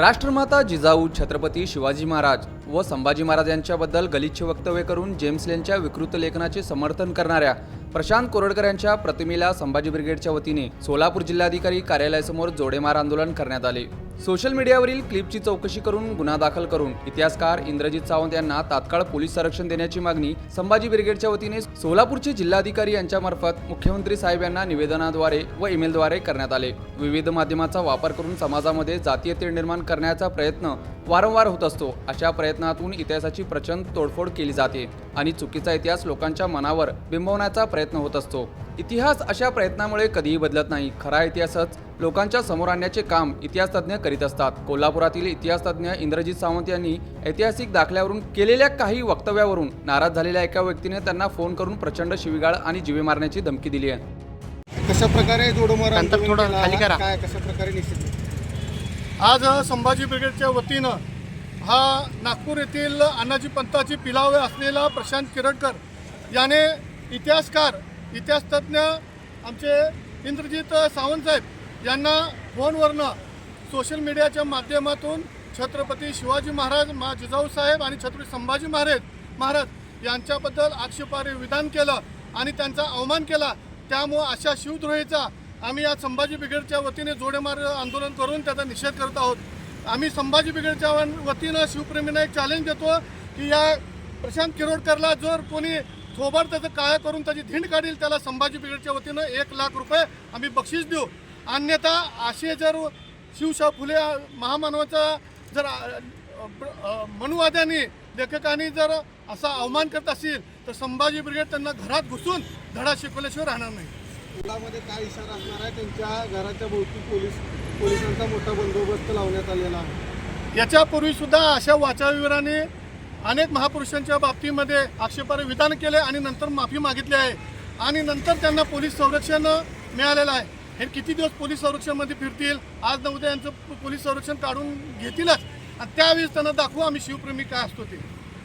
राष्ट्रमाता जिजाऊ छत्रपती शिवाजी महाराज व संभाजी महाराज यांच्याबद्दल गलिच्छ वक्तव्य करून जेम्स लेनच्या विकृत लेखनाचे समर्थन करणाऱ्या प्रशांत कोरडकर यांच्या प्रतिमेला संभाजी ब्रिगेडच्या वतीने सोलापूर जिल्हाधिकारी कार्यालयासमोर जोडेमार आंदोलन करण्यात आले. सोशल मीडियावरील क्लिपची चौकशी करून गुन्हा दाखल करून इतिहासकार इंद्रजित सावंत यांना तात्काळ पोलीस संरक्षण देण्याची मागणी संभाजी ब्रिगेडच्या वतीने सोलापूरचे जिल्हाधिकारी यांच्यामार्फत मुख्यमंत्री साहेब यांना निवेदनाद्वारे व ईमेलद्वारे करण्यात आले. विविध माध्यमाचा वापर करून समाजामध्ये जातीयतेड निर्माण करण्याचा प्रयत्न वारंवार होत असतो. अशा प्रयत्नातून इतिहासाची प्रचंड तोडफोड केली जाते आणि चुकीचा इतिहास लोकांच्या मनावर बिंबवण्याचा प्रयत्न होत असतो. इतिहास अशा प्रयत्नामुळे कधीही बदलत नाही. खरा इतिहासच लोकांच्या समोर आणण्याचे काम इतिहास तज्ज्ञ करीत असतात कोल्हापुरातील इतिहास तज्ज्ञ इंद्रजित सावंत यांनी ऐतिहासिक दाखल्यावरून केलेल्या काही वक्तव्यावरून नाराज झालेल्या एका व्यक्तीने त्यांना फोन करून प्रचंड शिवीगाळ आणि जीवे मारण्याची धमकी दिली आहे कशा प्रकारे जोडोमार नंतर आंदोलन थोडं केलं खाली आहात? करा. काय कशा प्रकारे निषेध आज संभाजी ब्रिगेडच्या वतीनं हा नागपूर येथील अण्णाजी पंताची पिलावे असलेला प्रशांत किरटकर याने इतिहासकार इतिहासतज्ञ आमचे इंद्रजित सावंत साहेब यांना फोनवरनं सोशल मीडियाच्या माध्यमातून छत्रपती शिवाजी महाराज मा जिजाऊ साहेब आणि छत्रपती संभाजी महाराज महाराज यांच्याबद्दल आक्षेपार्ह विधान केलं आणि त्यांचा अवमान केला त्यामुळं अशा शिवद्रोहीचा आम्ही आज संभाजी ब्रिगेडच्या वतीने जोडेमार आंदोलन करून त्याचा निषेध करत आहोत. आम्ही संभाजी ब्रिगेडच्या वतीनं शिवप्रेमींना एक चॅलेंज देतो की या प्रशांत किरोडकरला जर कोणी थोबार त्याचं काळं करून त्याची धिंड काढील त्याला संभाजी ब्रिगेडच्या वतीनं एक लाख रुपये आम्ही बक्षीस देऊ. अन्यथा असे जर शिवशाह फुले महामानवाचा जर मनुवाद्यांनी लेखकांनी जर असा अवमान करत असतील तर संभाजी ब्रिगेड त्यांना घरात घुसून धडा शिकवल्याशिवाय राहणार नाही. मुलामध्ये काय इशारा असणार आहे? त्यांच्या घराच्या भोवती पोलीस पोलिसांचा मोठा बंदोबस्त लावण्यात आलेला आहे. याच्यापूर्वी सुद्धा अशा वाचावीरांनी अनेक महापुरुषांच्या बाबतीमध्ये आक्षेपार्ह विधान केले आणि नंतर माफी मागितली आहे. आणि नंतर त्यांना पोलीस संरक्षण मिळालेलं आहे. हे किती दिवस पोलीस संरक्षणमध्ये फिरतील? आज न उद्या यांचं पोलीस संरक्षण काढून घेतीलच. आणि त्यावेळेस त्यांना दाखवू आम्ही शिवप्रेमी काय असतो ते.